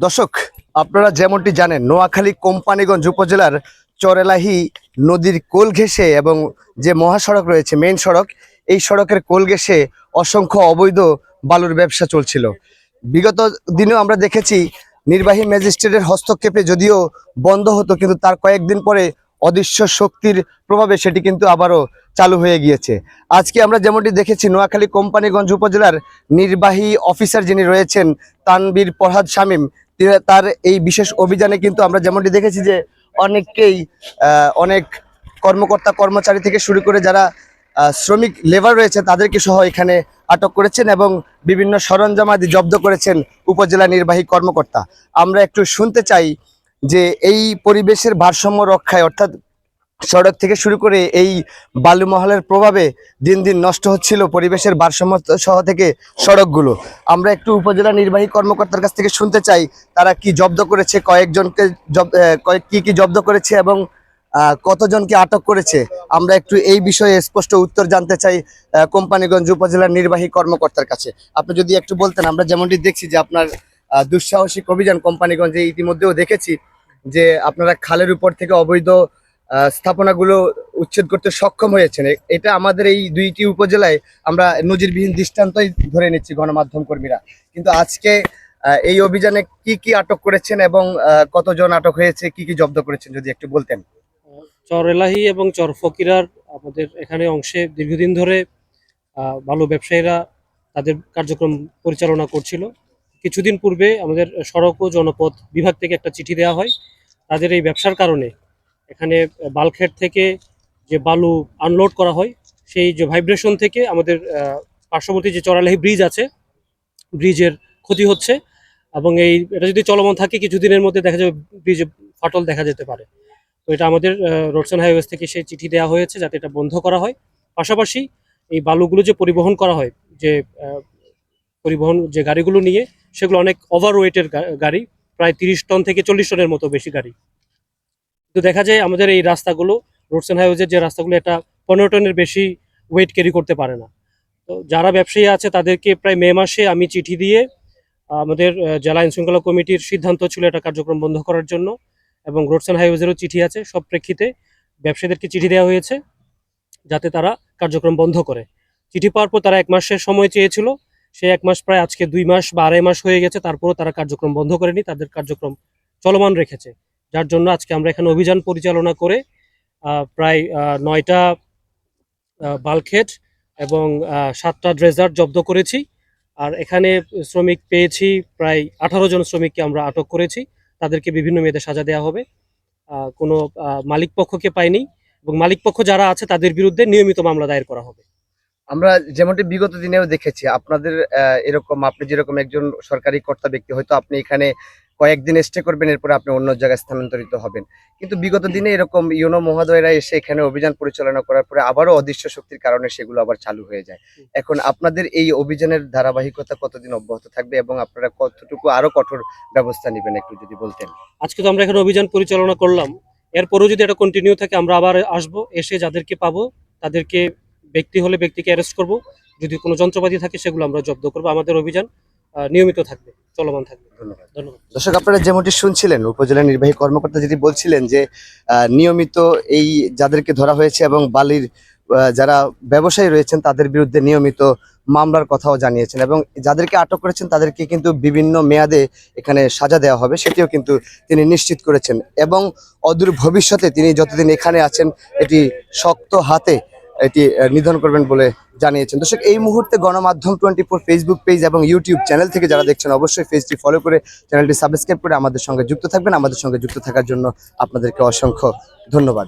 দর্শক, আপনারা যেমনটি জানেন, নোয়াখালী কোম্পানিগঞ্জ উপজেলার চরেলাহি নদীর কোল ঘেঁষে এবং যে মহাসড়ক রয়েছে মেন সড়ক, এই সড়কের কোল ঘেঁষে অসংখ্য অবৈধ বালুর ব্যবসা চলছিল। বিগত দিনেও আমরা দেখেছি, নির্বাহী ম্যাজিস্ট্রেটের হস্তক্ষেপে যদিও বন্ধ হতো, কিন্তু তার কয়েকদিন পরে অদৃশ্য শক্তির প্রভাবে সেটি কিন্তু আবারও চালু হয়ে গিয়েছে। আজকে আমরা যেমনটি দেখেছি, নোয়াখালী কোম্পানিগঞ্জ উপজেলার নির্বাহী অফিসার যিনি রয়েছেন, তানবীর প্রহাদ শামীম তার এই বিশেষ অভিযানে কিন্তু আমরা যেমনটি দেখেছি যে অনেককেই অনেক কর্মকর্তা, কর্মচারী থেকে শুরু করে যারা শ্রমিক লেবার রয়েছে, তাদেরকে সহ এখানে আটক করেছেন এবং বিভিন্ন সরঞ্জামাদি জব্দ করেছেন উপজেলা নির্বাহী কর্মকর্তা। আমরা একটু শুনতে চাই যে এই পরিবেশের ভারসাম্য রক্ষায়, অর্থাৎ সড়ক থেকে শুরু করে এই বালুমহলের প্রভাবে দিন দিন নষ্ট হচ্ছিল পরিবেশের ভারসাম্য সহ থেকে সড়কগুলো। আমরা একটু উপজেলা নির্বাহী কর্মকর্তার কাছ থেকে শুনতে চাই, তারা কি জব্দ করেছে, কয়েকজনকে কয়েক, কি কি জব্দ করেছে এবং কতজনকে আটক করেছে? আমরা একটু এই বিষয়ে স্পষ্ট উত্তর জানতে চাই কোম্পানিগঞ্জ উপজেলার নির্বাহী কর্মকর্তার কাছে। আপনি যদি একটু বলতেন, আমরা যেমনটি দেখছি যে আপনার দুঃসাহসিক অভিযান কোম্পানিগঞ্জে ইতিমধ্যেও দেখেছি যে আপনারা খালের উপর থেকে অবৈধ স্থাপনাগুলো উচ্ছেদ করতে সক্ষম হয়েছেন। এটা আমাদের এই দুইটি উপজেলায় আমরা নজিরবিহীন দৃষ্টান্তই ধরে নিচ্ছি গণমাধ্যম কর্মীরা। কিন্তু আজকে এই অভিযানে কি কি আটক করেছেন এবং কতজন আটক হয়েছে, কি কি জব্দ করেছেন, যদি একটু বলতেন। চর এলাহি এবং চর ফকিরার আমাদের এখানে অংশে দীর্ঘদিন ধরে বালু ব্যবসায়ীরা তাদের কার্যক্রম পরিচালনা করছিল। কিছুদিন পূর্বে আমাদের সড়ক ও জনপথ বিভাগ থেকে একটা চিঠি দেওয়া হয়। তাদের এই ব্যবসার কারণে এখানে বালখেট থেকে যে বালু আনলোড করা হয়, সেই যে ভাইব্রেশন থেকে আমাদের পার্শ্ববর্তী যে চরালাহি ব্রিজ আছে ব্রিজের ক্ষতি হচ্ছে এবং এই, এটা যদি চলমান থাকে, কিছুদিনের মধ্যে দেখা যাবে ব্রিজ ফাটল দেখা যেতে পারে। তো এটা আমাদের রোডস হাইওয়েজ থেকে সেই চিঠি দেওয়া হয়েছে যাতে এটা বন্ধ করা হয়। পাশাপাশি এই বালুগুলো যে পরিবহন করা হয়, যে পরিবহন যে গাড়িগুলো নিয়ে, সেগুলো অনেক ওভার ওয়েটের গাড়ি, প্রায় তিরিশ টন থেকে চল্লিশ টনের মতো বেশি গাড়ি। তো দেখা যায় আমাদের এই রাস্তাগুলো, রোডস অ্যান্ড হাইওয়েজের যে রাস্তাগুলো, এটা পনেরো টনের বেশি ওয়েট ক্যারি করতে পারে না। তো যারা ব্যবসায়ী আছে, তাদেরকে প্রায় মে মাসে আমি চিঠি দিয়ে, আমাদের জেলা আইনশৃঙ্খলা কমিটির সিদ্ধান্ত ছিল এটা কার্যক্রম বন্ধ করার জন্য এবং রোডস অ্যান্ড হাইওয়েজেরও চিঠি আছে। সব প্রেক্ষিতে ব্যবসায়ীদেরকে চিঠি দেওয়া হয়েছে যাতে তারা কার্যক্রম বন্ধ করে। চিঠি পাওয়ার পর তারা এক মাসের সময় চেয়েছিল। সেই এক মাস প্রায় আজকে দুই মাস বা আড়াই মাস হয়ে গেছে, তারপরও তারা কার্যক্রম বন্ধ করেনি। তাদের কার্যক্রম চলমান রেখেছে। যার জন্য আজকে আমরা এখানে অভিযান পরিচালনা করে প্রায় নয়টা বালখেট এবং সাতটা ড্রেজার জব্দ করেছি। আর এখানে শ্রমিক পেয়েছি, প্রায় আঠারো জন শ্রমিককে আমরা আটক করেছি। তাদেরকে বিভিন্ন মেয়েদের সাজা দেওয়া হবে। কোনো মালিক পক্ষকে পাইনি এবং মালিক পক্ষ যারা আছে তাদের বিরুদ্ধে নিয়মিত মামলা দায়ের করা হবে। আমরা যেমনটি বিগত দিনেও দেখেছি, আপনাদের এরকম, আপনি যেরকম একজন সরকারি কর্তা ব্যক্তি, হয়তো আপনি এখানে কয়েকদিন স্টে করবেন, এরপরে আপনি অন্য জায়গায় স্থানান্তরিত হবেন। কিন্তু বিগত দিনে এরকম ইউনো মহোদয়রা এসে এখানে অভিযান পরিচালনা করার পরে আবারও অদৃশ্য শক্তির কারণে সেগুলো আবার চালু হয়ে যায়। এখন আপনাদের এই অভিযানের ধারাবাহিকতা কতদিন অব্যাহত থাকবে এবং আপনারা কতটুকু আরও কঠোর ব্যবস্থা নেবেন একটু যদি বলতেন? আজকে তো আমরা এখানে অভিযান পরিচালনা করলাম। এরপরও যদি এটা কন্টিনিউ থাকে, আমরা আবার আসব, এসে যাদেরকে পাবো, তাদেরকে ব্যক্তি হলে ব্যক্তিকে অ্যারেস্ট করব। যদি কোনো যন্ত্রপাতি থাকে, সেগুলো আমরা জব্দ করব। আমাদের অভিযান নিয়মিত থাকবে। চলমান থাকবে। ধন্যবাদ। ধন্যবাদ। দর্শক আপনারা যেমনটি শুনছিলেন উপজেলা নির্বাহী কর্মকর্তা যেটি বলছিলেন যে নিয়মিত এই যাদেরকে ধরা হয়েছে এবং বালির যারা ব্যবসায়ী রয়েছেন তাদের বিরুদ্ধে নিয়মিত মামলার কথাও জানিয়েছেন এবং যাদেরকে আটক করেছেন তাদেরকে কিন্তু বিভিন্ন মেয়াদে এখানে সাজা দেওয়া হবে সেটিও কিন্তু তিনি নিশ্চিত করেছেন এবং অদূর ভবিষ্যতে তিনি যতদিন এখানে আছেন এটি শক্ত হাতে এটি নির্ধারণ করবেন বলে জানিয়েছেন। দর্শক, এই মুহূর্তে গণমাধ্যম টোয়েন্টি ফোর ফেসবুক পেজ এবং ইউটিউব চ্যানেল থেকে যারা দেখছেন, অবশ্যই পেজটি ফলো করে চ্যানেলটি সাবস্ক্রাইব করে আমাদের সঙ্গে যুক্ত থাকবেন। আমাদের সঙ্গে যুক্ত থাকার জন্য আপনাদেরকে অসংখ্য ধন্যবাদ।